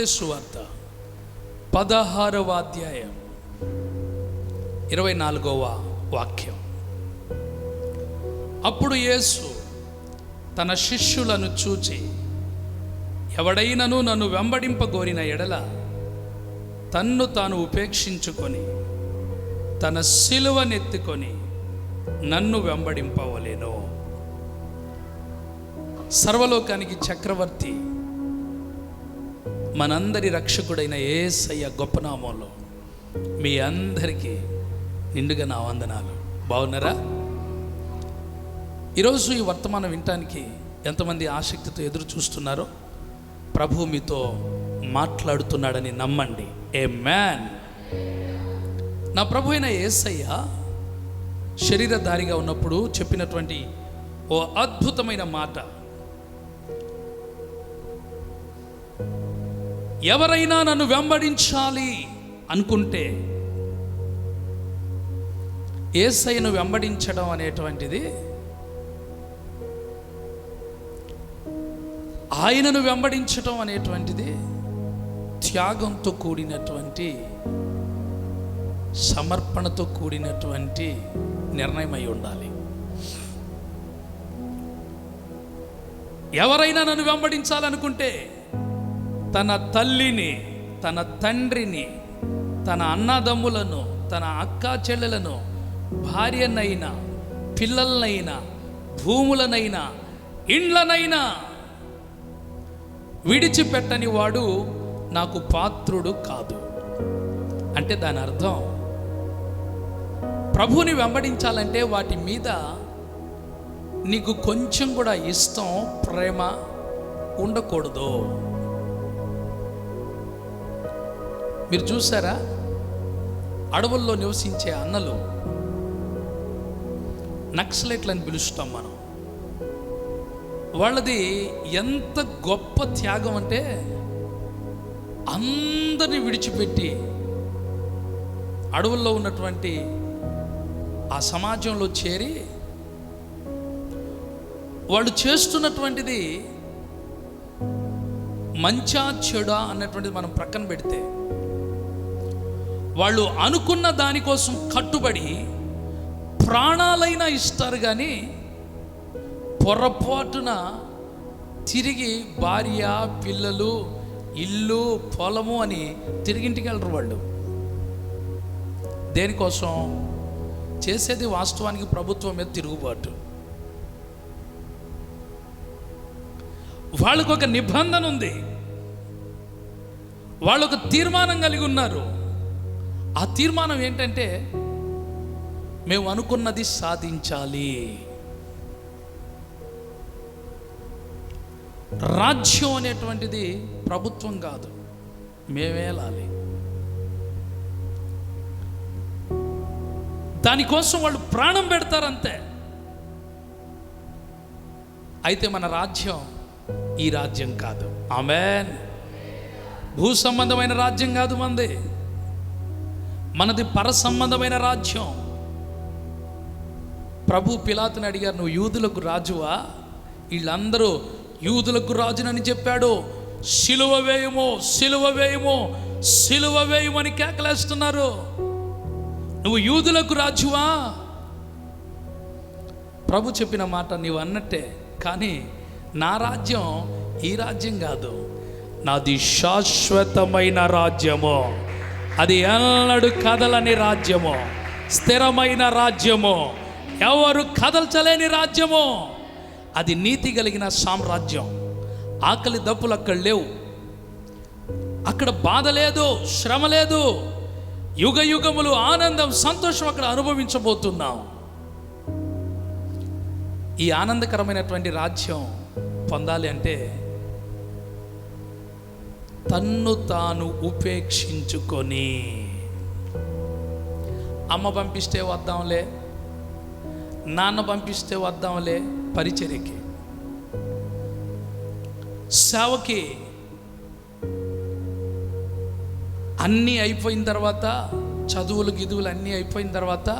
మత్తేసు వార్త. పదహారవ అధ్యాయం. ఇరవై నాలుగవ వాక్యం. అప్పుడు యేసు తన శిష్యులను చూచి ఎవడైనను నన్ను వెంబడింపగోరిన ఎడల తన్ను తాను ఉపేక్షించుకొని తన సిలువనెత్తుకొని నన్ను వెంబడింపవలేను. సర్వలోకానికి చక్రవర్తి మనందరి రక్షకుడైన ఏసయ్య గొప్పనామంలో మీ అందరికీ నిండుగా నా వందనాలు. బాగున్నారా? ఈరోజు ఈ వర్తమానం వినటానికి ఎంతమంది ఆసక్తితో ఎదురు చూస్తున్నారో ప్రభు మీతో మాట్లాడుతున్నాడని నమ్మండి. ఏ మ్యాన్ నా ప్రభు అయిన ఏసయ్య శరీరధారిగా ఉన్నప్పుడు చెప్పినటువంటి ఓ అద్భుతమైన మాట ఎవరైనా నన్ను వెంబడించాలి అనుకుంటే ఏసైను వెంబడించడం అనేటువంటిది ఆయనను వెంబడించడం అనేటువంటిది త్యాగంతో కూడినటువంటి సమర్పణతో కూడినటువంటి నిర్ణయం అయి ఉండాలి. ఎవరైనా నన్ను వెంబడించాలనుకుంటే తన తల్లిని తన తండ్రిని తన అన్నదమ్ములను తన అక్క చెల్లెలను భార్యనైనా పిల్లలనైనా భూములనైనా ఇండ్లనైనా విడిచిపెట్టని వాడు నాకు పాత్రుడు కాదు. అంటే దాని అర్థం ప్రభుని వెంబడించాలంటే వాటి మీద నీకు కొంచెం కూడా ఇష్టం ప్రేమ ఉండకూడదు. మీరు చూసారా? అడవుల్లో నివసించే అన్నలు నక్సలైట్లని పిలుస్తాం మనం. వాళ్ళది ఎంత గొప్ప త్యాగం అంటే అందరిని విడిచిపెట్టి అడవుల్లో ఉన్నటువంటి ఆ సమాజంలో చేరి వాళ్ళు చేస్తున్నటువంటిది మంచా చెడా అన్నటువంటిది మనం ప్రక్కన పెడితే వాళ్ళు అనుకున్న దానికోసం కట్టుబడి ప్రాణాలైనా ఇస్తారు కానీ పొరపాటున తిరిగి భార్య పిల్లలు ఇల్లు పొలము అని తిరిగింటికి వెళ్ళరు వాళ్ళు. దేనికోసం? చేసేది వాస్తవానికి ప్రభుత్వం మీద తిరుగుబాటు. వాళ్ళకు ఒక నిబంధన ఉంది. వాళ్ళు ఒక తీర్మానం కలిగి ఉన్నారు. ఆ తీర్మానం ఏంటంటే మేము అనుకున్నది సాధించాలి. రాజ్యం అనేటువంటిది ప్రభుత్వం కాదు మేమేలాలి దానికోసం వాళ్ళు ప్రాణం పెడతారంతే. అయితే మన రాజ్యం ఈ రాజ్యం కాదు. ఆమెన్. భూ సంబంధమైన రాజ్యం కాదు మంది. మనది పర సంబంధమైన రాజ్యం. ప్రభు పిలాతుని అడిగారు నువ్వు యూదులకు రాజువా? వీళ్ళందరూ యూదులకు రాజునని చెప్పాడు. సిలువ వేయము సిలువ వేయము సిలువ వేయమని కేకలేస్తున్నారు. నువ్వు యూదులకు రాజువా? ప్రభు చెప్పిన మాట నీవు అన్నట్టే కానీ నా రాజ్యం ఈ రాజ్యం కాదు. నాది శాశ్వతమైన రాజ్యము. అది ఎన్నడు కదలని రాజ్యము స్థిరమైన రాజ్యము. ఎవరు కదల్చలేని రాజ్యము. అది నీతి కలిగిన సామ్రాజ్యం. ఆకలి దప్పులు అక్కడ లేవు. అక్కడ బాధ లేదు శ్రమ లేదు. యుగ యుగములు ఆనందం సంతోషం అక్కడ అనుభవించబోతున్నాం. ఈ ఆనందకరమైనటువంటి రాజ్యం పొందాలి అంటే తన్ను తాను ఉపేక్షించుకొని. అమ్మ పంపిస్తే వద్దాంలే నాన్న పంపిస్తే వద్దాంలే పరిచర్యకి. సేవకి అన్నీ అయిపోయిన తర్వాత చదువులు గిదువులు అన్నీ అయిపోయిన తర్వాత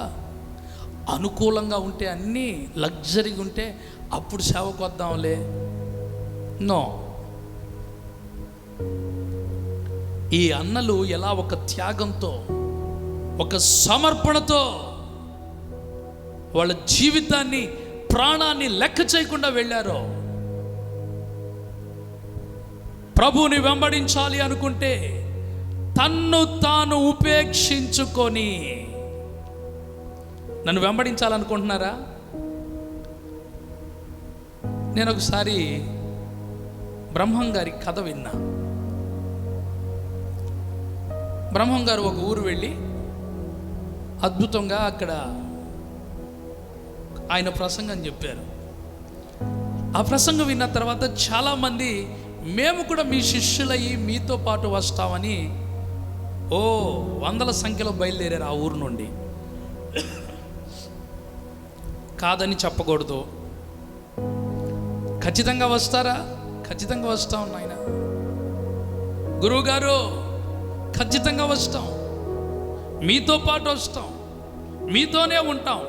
అనుకూలంగా ఉంటే అన్నీ లగ్జరీగా ఉంటే అప్పుడు సేవకు వద్దాంలే. నో. ఈ అన్నలు ఎలా ఒక త్యాగంతో ఒక సమర్పణతో వాళ్ళ జీవితాన్ని ప్రాణాన్ని లెక్క చేయకుండా వెళ్ళారో? ప్రభుని వెంబడించాలి అనుకుంటే తన్ను తాను ఉపేక్షించుకొని నన్ను వెంబడించాలనుకుంటున్నారా? నేను ఒకసారి బ్రహ్మం గారి కథ విన్నా. బ్రహ్మం గారు ఒక ఊరు వెళ్ళి అద్భుతంగా అక్కడ ఆయన ప్రసంగం చెప్పారు. ఆ ప్రసంగం విన్న తర్వాత చాలామంది మేము కూడా మీ శిష్యులయ్యి మీతో పాటు వస్తామని ఓ వందల సంఖ్యలో బయలుదేరారు ఆ ఊరు నుండి. కాదని చెప్పకూడదు. ఖచ్చితంగా వస్తారా? ఖచ్చితంగా వస్తాం నాయన. గురువుగారు ఖచ్చితంగా వస్తాం. మీతో పాటు వస్తాం. మీతోనే ఉంటాం.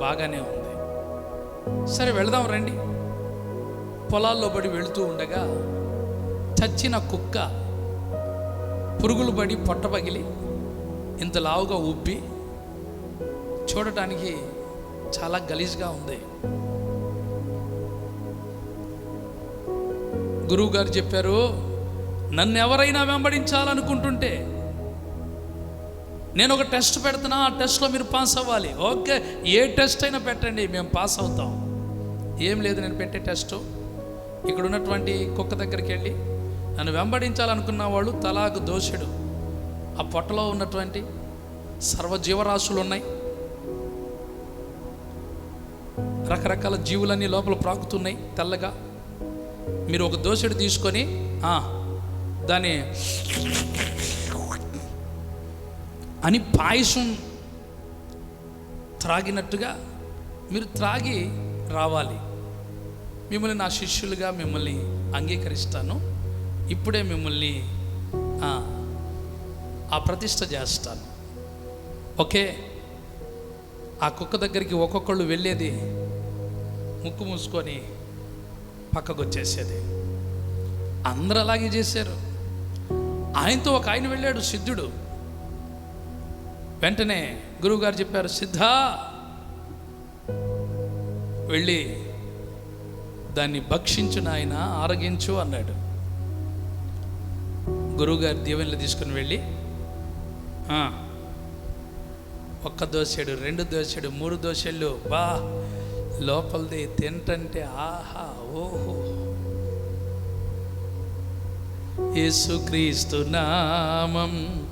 బాగానే ఉంది. సరే వెళదాం రండి. పొలాల్లో పడి వెళుతూ ఉండగా చచ్చిన కుక్క పురుగులు పడి పొట్ట పగిలి ఇంత లావుగా ఉబ్బి చూడటానికి చాలా గలీజ్గా ఉంది. గురువుగారు చెప్పారు నన్ను ఎవరైనా వెంబడించాలనుకుంటుంటే నేను ఒక టెస్ట్ పెడుతున్నా ఆ టెస్ట్లో మీరు పాస్ అవ్వాలి. ఓకే ఏ టెస్ట్ అయినా పెట్టండి మేము పాస్ అవుతాం. ఏం లేదు నేను పెట్టే టెస్టు. ఇక్కడ ఉన్నటువంటి కుక్క దగ్గరికి వెళ్ళి నన్ను వెంబడించాలనుకున్న వాళ్ళు తలాకు దోషుడు. ఆ పొట్టలో ఉన్నటువంటి సర్వజీవరాశులు ఉన్నాయి రకరకాల జీవులన్నీ లోపల ప్రాకుతున్నాయి తెల్లగా. మీరు ఒక దోషుడు తీసుకొని దాన్ని అని పాయసం త్రాగినట్టుగా మీరు త్రాగి రావాలి. మిమ్మల్ని నా శిష్యులుగా మిమ్మల్ని అంగీకరిస్తాను. ఇప్పుడే మిమ్మల్ని ఆ, ఆ ప్రతిష్ట చేస్తాను. ఓకే? ఆ కుక్క దగ్గరికి ఒక్కొక్కళ్ళు వెళ్ళేది ముక్కు మూసుకొని పక్కకు వచ్చేసేది. అందరూ అలాగే చేశారు. ఆయనతో ఒక ఆయన వెళ్ళాడు సిద్ధుడు. వెంటనే గురువుగారు చెప్పారు సిద్ధ వెళ్ళి దాన్ని భక్షించు నాయన ఆరగించు అన్నాడు. గురువుగారు దీవెనలు తీసుకుని వెళ్ళి ఒక్క దోశడు రెండు దోశడు మూడు దోశలు బా లోపలిది తింటంటే ఆహా ఓహో యేసుక్రీస్తు నామం.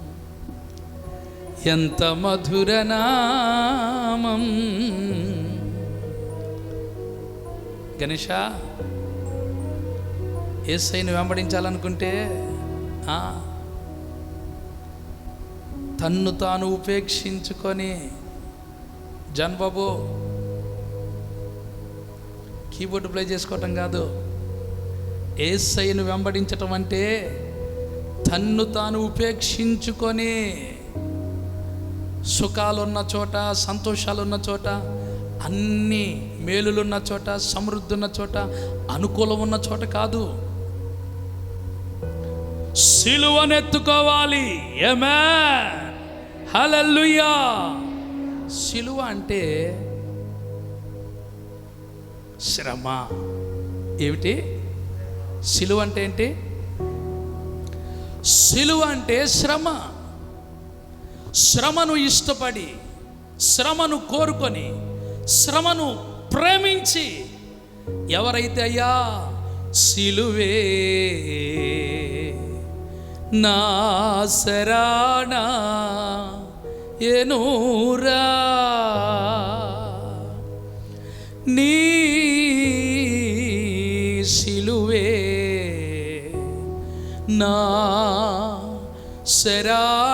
ఎంత మధుర నామం. గణేష ఏసైని వెంబడించాలనుకుంటే తన్ను తాను ఉపేక్షించుకొని జన్ బాబు కీబోర్డ్ ప్లే చేసుకోవటం కాదు. ఏసైను వెంబడించటం అంటే తన్ను తాను ఉపేక్షించుకొని సుఖాలున్న చోట సంతోషాలున్న చోట అన్ని మేలులున్న చోట సమృద్ధి ఉన్న చోట అనుకూలం ఉన్న చోట కాదు. సిలువనెత్తుకోవాలి. ఏమే హలల్లుయా సిలువ అంటే శ్రమ. ఏమిటి? సిలువ అంటే ఏంటి? సిలువ అంటే శ్రమ. శ్రమను ఇష్టపడి శ్రమను కోరుకొని శ్రమను ప్రేమించి ఎవరైతే అయ్యా సిలువే నా శరాణా ఎనూరా నీ నా శరాణాయనూరా.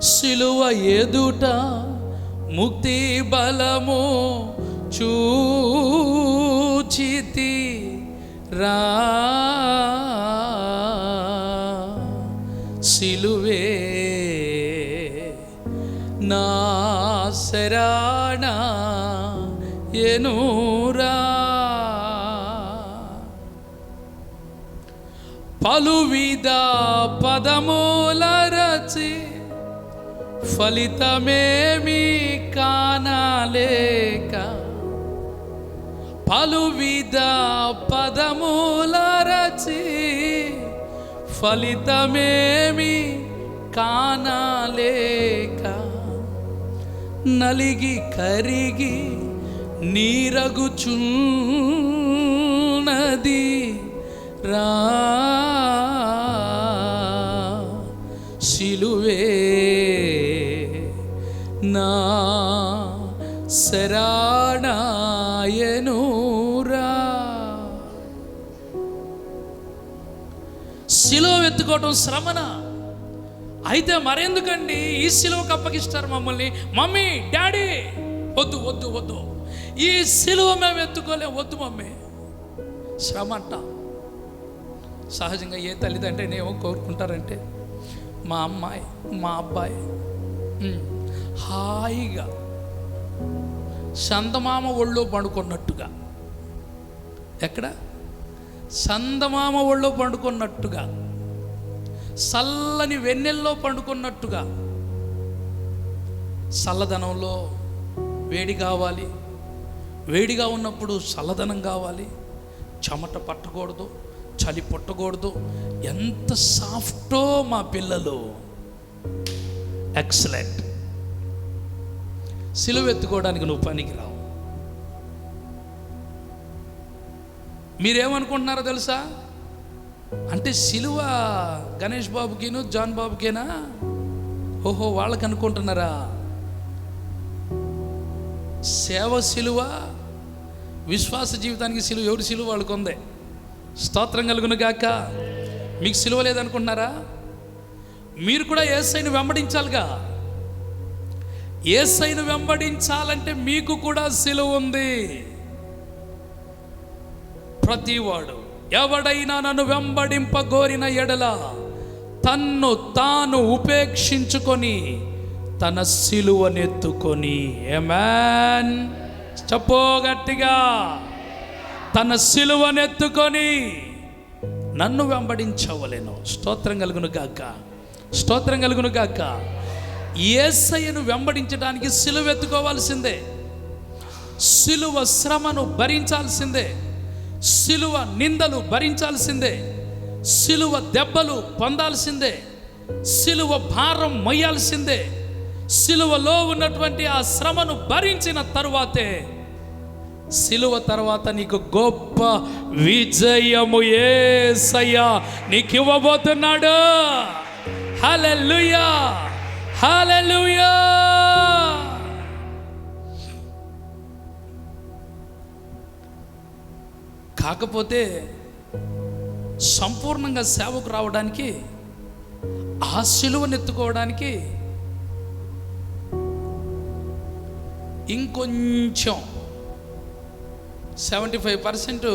సిలువ ఎదుట ముక్తి బలము చూచితి రా. సిలువే నా శరా చెదెనూరా పలువిధ పదమూల రచి ఫలితమేమి కానాలేక పలువిధ పదమూల రచి ఫలితమేమి కానాలేక నలిగి కరిగి నీరగుచున్నది రా. శిలువే నా శరణాయనురా శిలువ ఎత్తుకోవటం శ్రమన? అయితే మరెందుకండి? ఈ శిలువకు అప్పగిస్తారు మమ్మల్ని. Mummy daddy! వద్దు వద్దు వద్దు. ఈ సిలువ మేము ఎత్తుకోలేం. వద్దు మమ్మీ. శ్రమ అంట సహజంగా ఏ తల్లిదండ్రులు ఏమో కోరుకుంటారంటే మా అమ్మాయి మా అబ్బాయి హాయిగా చందమామ ఒళ్ళో పండుకున్నట్టుగా. ఎక్కడ? చందమామ ఒళ్ళో పండుకున్నట్టుగా. చల్లని వెన్నెల్లో పండుకున్నట్టుగా. చల్లదనంలో వేడి కావాలి. వేడిగా ఉన్నప్పుడు చల్లదనం కావాలి. చెమట పట్టకూడదు చలి పుట్టకూడదు. ఎంత సాఫ్టో మా పిల్లలు. ఎక్సలెంట్ సిలువ ఎత్తుకోవడానికి నువ్వు పనికి రావు. మీరేమనుకుంటున్నారో తెలుసా? అంటే సిలువ గణేష్ బాబుకిను జాన్ బాబుకేనా? ఓహో వాళ్ళకి అనుకుంటున్నారా సేవ సిలువ విశ్వాస జీవితానికి సిలువ ఎవరి సిలువ వాళ్ళకు ఉంది స్తోత్రం కలుగును గాక. మీకు సిలువ లేదనుకుంటున్నారా? మీరు కూడా ఏసైని వెంబడించాలిగా. ఏసైను వెంబడించాలంటే మీకు కూడా సిలువ ఉంది. ప్రతివాడు ఎవడైనా నన్ను వెంబడింపగోరిన ఎడల తన్ను తాను ఉపేక్షించుకొని తన సిలువనెత్తుకొని. ఏమాన్ చెప్పో గట్టిగా. తన సిలువనెత్తుకొని నన్ను వెంబడించవలేను. స్తోత్రం కలుగును గాక. స్తోత్రం కలుగును గాక. ఏసయ్యను వెంబడించడానికి సిలువ ఎత్తుకోవాల్సిందే సిలువ శ్రమను భరించాల్సిందే. సిలువ నిందలు భరించాల్సిందే. సిలువ దెబ్బలు పొందాల్సిందే. సిలువ భారం మొయ్యాల్సిందే. సిలువలో ఉన్నటువంటి ఆ శ్రమను భరించిన తరువాతే సిలువ తర్వాత నీకు గొప్ప విజయము ఏసయ్యా. నీకు ఇవ్వబోతున్నాడు. హల్లెలూయా. హల్లెలూయా. కాకపోతే సంపూర్ణంగా సేవకు రావడానికి ఆ సిలువనెత్తుకోవడానికి ఇంకొంచెం సెవెంటీ ఫైవ్ పర్సెంట్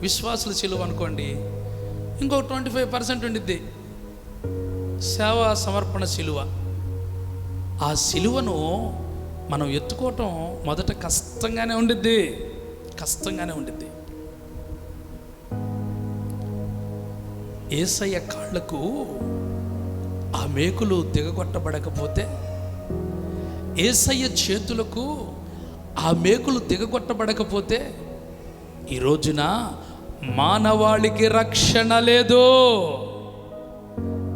విశ్వాసుల సిలువ అనుకోండి. ఇంకో ట్వంటీ ఫైవ్ పర్సెంట్ ఉండిద్ది. సేవా సమర్పణ సిలువ ఆ సిలువను మనం ఎత్తుకోవటం మొదట కష్టంగానే ఉండిద్ది. కష్టంగానే ఉండిద్ది. ఏసయ్య కాళ్ళకు ఆ మేకులు దిగగొట్టబడకపోతే ఏసయ్య చేతులకు ఆ మేకులు దిగగొట్టబడకపోతే ఈ రోజున మానవాళికి రక్షణ లేదు.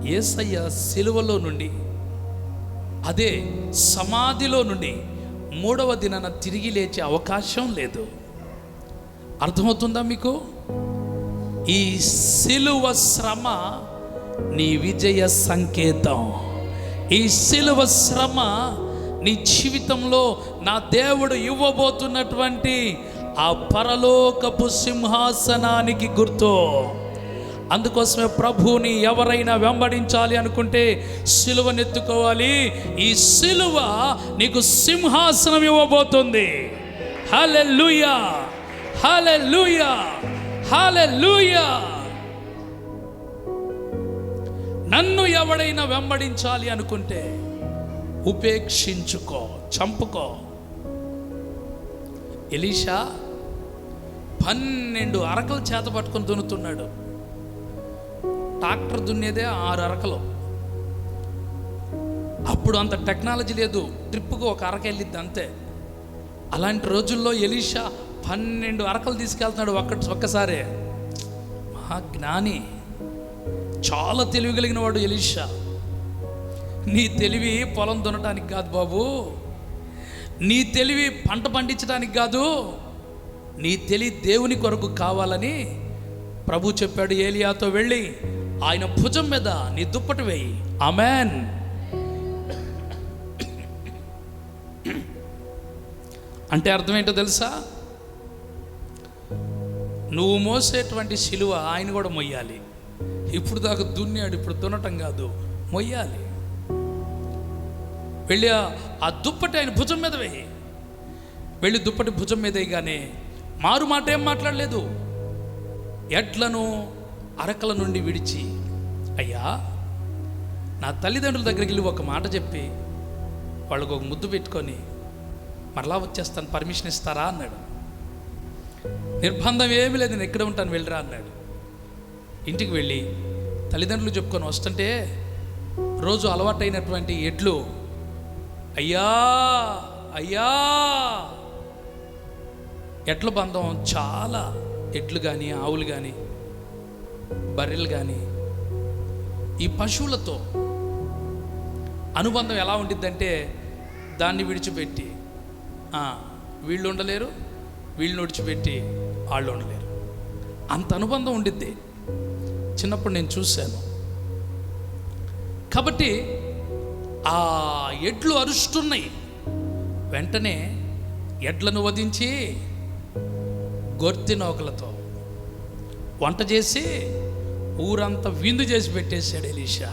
ఏసయ్య సిలువలో నుండి అదే సమాధిలో నుండి మూడవ దినాన తిరిగి లేచే అవకాశం లేదు. అర్థమవుతుందా మీకు? ఈ సిలువ శ్రమ నీ విజయ సంకేతం. ఈ సిలువ శ్రమ నీ జీవితంలో నా దేవుడు ఇవ్వబోతున్నటువంటి ఆ పరలోకపు సింహాసనానికి గుర్తు. అందుకోసమే ప్రభువుని ఎవరైనా వెంబడించాలి అనుకుంటే సిలువనెత్తుకోవాలి ఈ సిలువ నీకు సింహాసనం ఇవ్వబోతుంది. హల్లెలూయా! హల్లెలూయా! లూయా నన్ను ఎవడైనా వెంబడించాలి అనుకుంటే ఉపేక్షించుకో చంపుకో. ఎలీషా పన్నెండు అరకలు చేత పట్టుకొని దున్నుతున్నాడు. ట్రాక్టర్ దున్నేదే ఆరు అరకలు. అప్పుడు అంత టెక్నాలజీ లేదు. ట్రిప్పుకు ఒక అరక వెళ్ళిద్ది అంతే. అలాంటి రోజుల్లో ఎలీషా పన్నెండు అరకలు తీసుకెళ్తున్నాడు ఒక్క ఒక్కసారే. మహా జ్ఞాని చాలా తెలివి కలిగిన వాడు ఎలీషా. నీ తెలివి పొలం దున్నటానికి కాదు బాబు. నీ తెలివి పంట పండించడానికి కాదు. నీ తెలివి దేవుని కొరకు కావాలని ప్రభు చెప్పాడు ఏలియాతో వెళ్ళి ఆయన భుజం మీద నీ దుప్పటి వేయి. ఆమెన్. అంటే అర్థం ఏంటో తెలుసా? నువ్వు మోసేటువంటి శిలువ ఆయన కూడా మొయ్యాలి. ఇప్పుడు దాకా దున్నాడు ఇప్పుడు దున్నటం కాదు మొయ్యాలి. వెళ్ళి ఆ- ఆ దుప్పటి ఆయన భుజం మీద వేయి. వెళ్ళి దుప్పటి భుజం మీద వేయగానే మారు మాట ఏం మాట్లాడలేదు. ఎడ్లను అరకల నుండి విడిచి అయ్యా నా తల్లిదండ్రుల దగ్గరికి వెళ్ళి ఒక మాట చెప్పి వాళ్ళకు ఒక ముద్దు పెట్టుకొని మరలా వచ్చేస్తాను పర్మిషన్ ఇస్తారా? అన్నాడు. నిర్బంధం ఏమీ లేదు నేను ఎక్కడ ఉంటాను వెళ్ళరా? అన్నాడు. ఇంటికి వెళ్ళి తల్లిదండ్రులు చెప్పుకొని వస్తుంటే రోజు అలవాటైనటువంటి ఎడ్లు అయ్యా అయ్యా ఎడ్ల బంధం చాలా ఎడ్లు కానీ ఆవులు కానీ బర్రెలు కానీ ఈ పశువులతో అనుబంధం ఎలా ఉండిద్దంటే దాన్ని విడిచిపెట్టి వీళ్ళు ఉండలేరు వీళ్ళని విడిచిపెట్టి వాళ్ళు ఉండలేరు. అంత అనుబంధం ఉండిద్ది. చిన్నప్పుడు నేను చూశాను. కాబట్టి ఆ ఎడ్లు అరుస్తున్నాయి. వెంటనే ఎడ్లను వధించి గొర్తి నౌకలతో వంట చేసి ఊరంతా విందు చేసి పెట్టేశాడు ఎలీషా.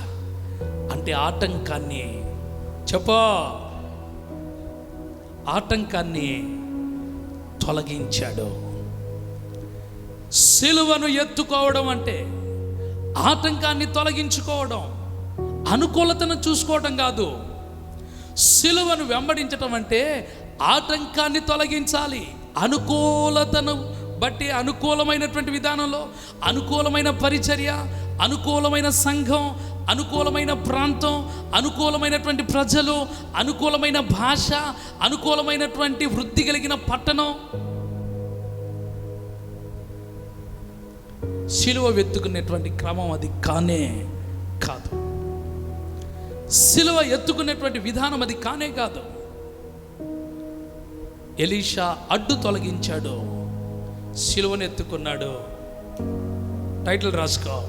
అంటే ఆటంకాన్ని చెప్పో. ఆటంకాన్ని తొలగించాడు. సిలువను ఎత్తుకోవడం అంటే ఆటంకాన్ని తొలగించుకోవడం అనుకూలతను చూసుకోవడం కాదు. సిలువను వెంబడించటం అంటే ఆటంకాన్ని తొలగించాలి. అనుకూలతను బట్టి అనుకూలమైనటువంటి విధానంలో అనుకూలమైన పరిచర్య అనుకూలమైన సంఘం అనుకూలమైన ప్రాంతం అనుకూలమైనటువంటి ప్రజలు అనుకూలమైన భాష అనుకూలమైనటువంటి వృద్ధి కలిగిన పట్టణం. సిలువ ఎత్తుకునేటువంటి క్రమం అది కానే కాదు. సిలువ ఎత్తుకునేటువంటి విధానం అది కానే కాదు. ఎలీషా అడ్డు తొలగించాడు. సిలువనెత్తుకున్నాడు. టైటిల్ రాసుకో.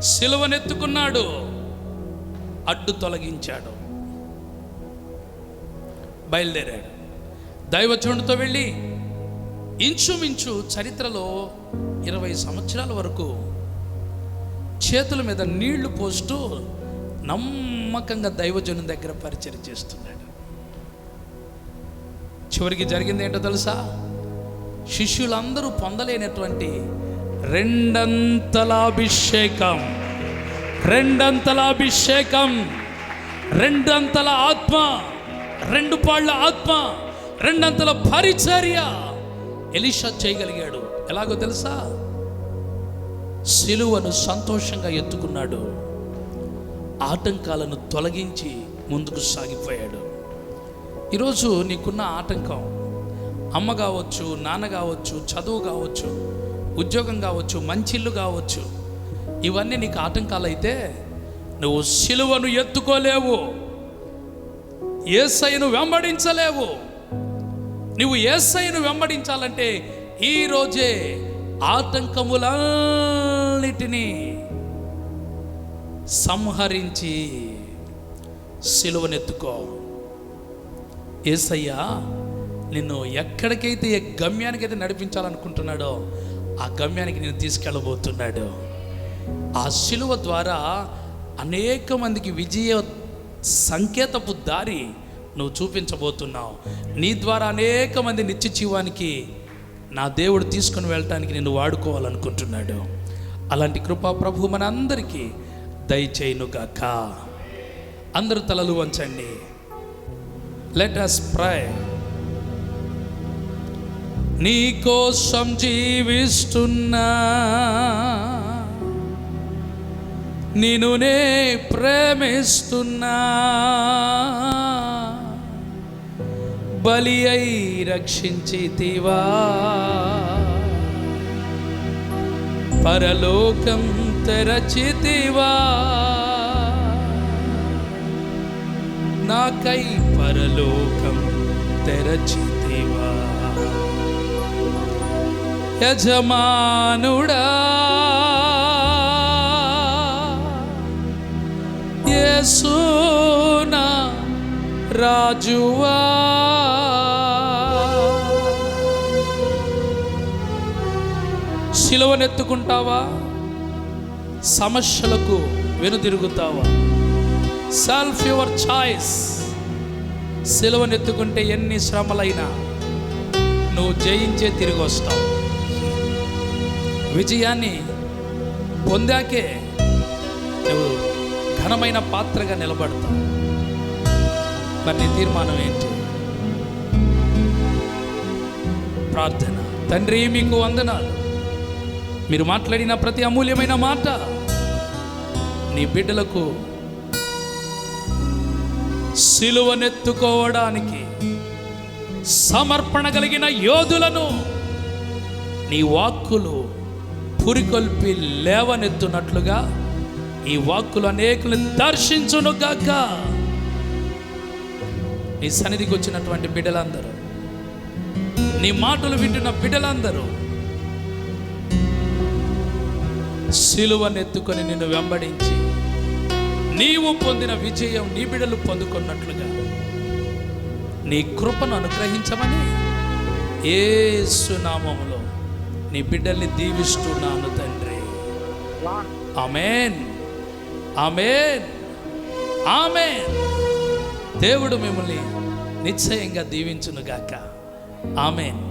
సిలువనెత్తుకున్నాడు. అడ్డు తొలగించాడు. బయలుదేరాడు. దైవచనుడితో వెళ్ళి ఇంచుమించు చరిత్రలో ఇరవై సంవత్సరాల వరకు చేతుల మీద నీళ్ళు పోస్తూ నమ్మకంగా దైవజనుని దగ్గర పరిచయం చేస్తున్నాడు. చివరికి జరిగింది ఏంటో తెలుసా? శిష్యులందరూ పొందలేనటువంటి రెండంతల అభిషేకం. రెండంతల అభిషేకం. రెండంతల ఆత్మ. రెండు పాళ్ళ ఆత్మ. రెండంతల పరిచర్య. ఎలిషా చేయగలిగాడు. ఎలాగో తెలుసా? సిలువను సంతోషంగా ఎత్తుకున్నాడు. ఆటంకాలను తొలగించి ముందుకు సాగిపోయాడు. ఈరోజు నీకున్న ఆటంకం. అమ్మ కావచ్చు నాన్న కావచ్చు చదువు కావచ్చు ఉద్యోగం కావచ్చు మంచి ఇల్లు కావచ్చు. ఇవన్నీ నీకు ఆటంకాలు అయితే నువ్వు సిలువను ఎత్తుకోలేవు. ఏసైను వెంబడించలేవు. నువ్వు ఏసైను వెంబడించాలంటే ఈరోజే ఆటంకములన్నిటినీ సంహరించి సిలువనెత్తుకో. ఏసయ్యా నిన్ను ఎక్కడికైతే ఏ గమ్యానికైతే నడిపించాలనుకుంటున్నాడో ఆ గమ్యానికి నేను తీసుకెళ్ళబోతున్నాడు. ఆ శిలువ ద్వారా అనేక మందికి విజయ సంకేతపు దారి నువ్వు చూపించబోతున్నావు. నీ ద్వారా అనేక మంది నిత్య జీవానికి నా దేవుడు తీసుకొని వెళ్ళటానికి నేను వాడుకోవాలనుకుంటున్నాడు. అలాంటి కృపా ప్రభు మన అందరికీ దయచేయునుగాక. అందరు తలలు వంచండి. లెట్ అస్ ప్రై నీ కోసం జీవిస్తున్నా. నిన్ను నే ప్రేమిస్తున్నా. బలి అయి రక్షించితివా. పరలోకం తెరచితివా. నాకై పరలోకం తెరచితివా. యజమానుడా యేసునా రాజువా. శిలువనెత్తుకుంటావా సమస్యలకు వెనుదిరుగుతావా? సెల్ఫ్ యువర్ చాయిస్ సిలువనెత్తుకుంటే ఎన్ని శ్రమలైనా నువ్వు జయించే తిరిగి వస్తావు. విజయాన్ని పొందాకే నువ్వు ఘనమైన పాత్రగా నిలబడతావు. మరి నీ తీర్మానం ఏంటి? ప్రార్థన. తండ్రి మీకు వందనాలు. మీరు మాట్లాడిన ప్రతి అమూల్యమైన మాట నీ బిడ్డలకు సిలువనెత్తుకోవడానికి సమర్పణ కలిగిన యోధులను నీ వాక్కులు పురికొల్పి లేవనెత్తునట్లుగా ఈ వాక్కులు అనేకులను దర్శించును గాక. నీ సన్నిధికి వచ్చినటువంటి బిడ్డలందరూ నీ మాటలు వింటున్న బిడ్డలందరూ సిలువనెత్తుకొని నిన్ను వెంబడించి నీవు పొందిన విజయం నీ బిడ్డలు పొందుకున్నట్లుగా. నీ కృపను అనుగ్రహించమని ఏసునామములో నీ బిడ్డల్ని దీవిస్తున్నాను తండ్రి. ఆమెన్. ఆమెన్. ఆమెన్. దేవుడు మిమ్మల్ని నిశ్చయంగా దీవించునుగాక. ఆమెన్.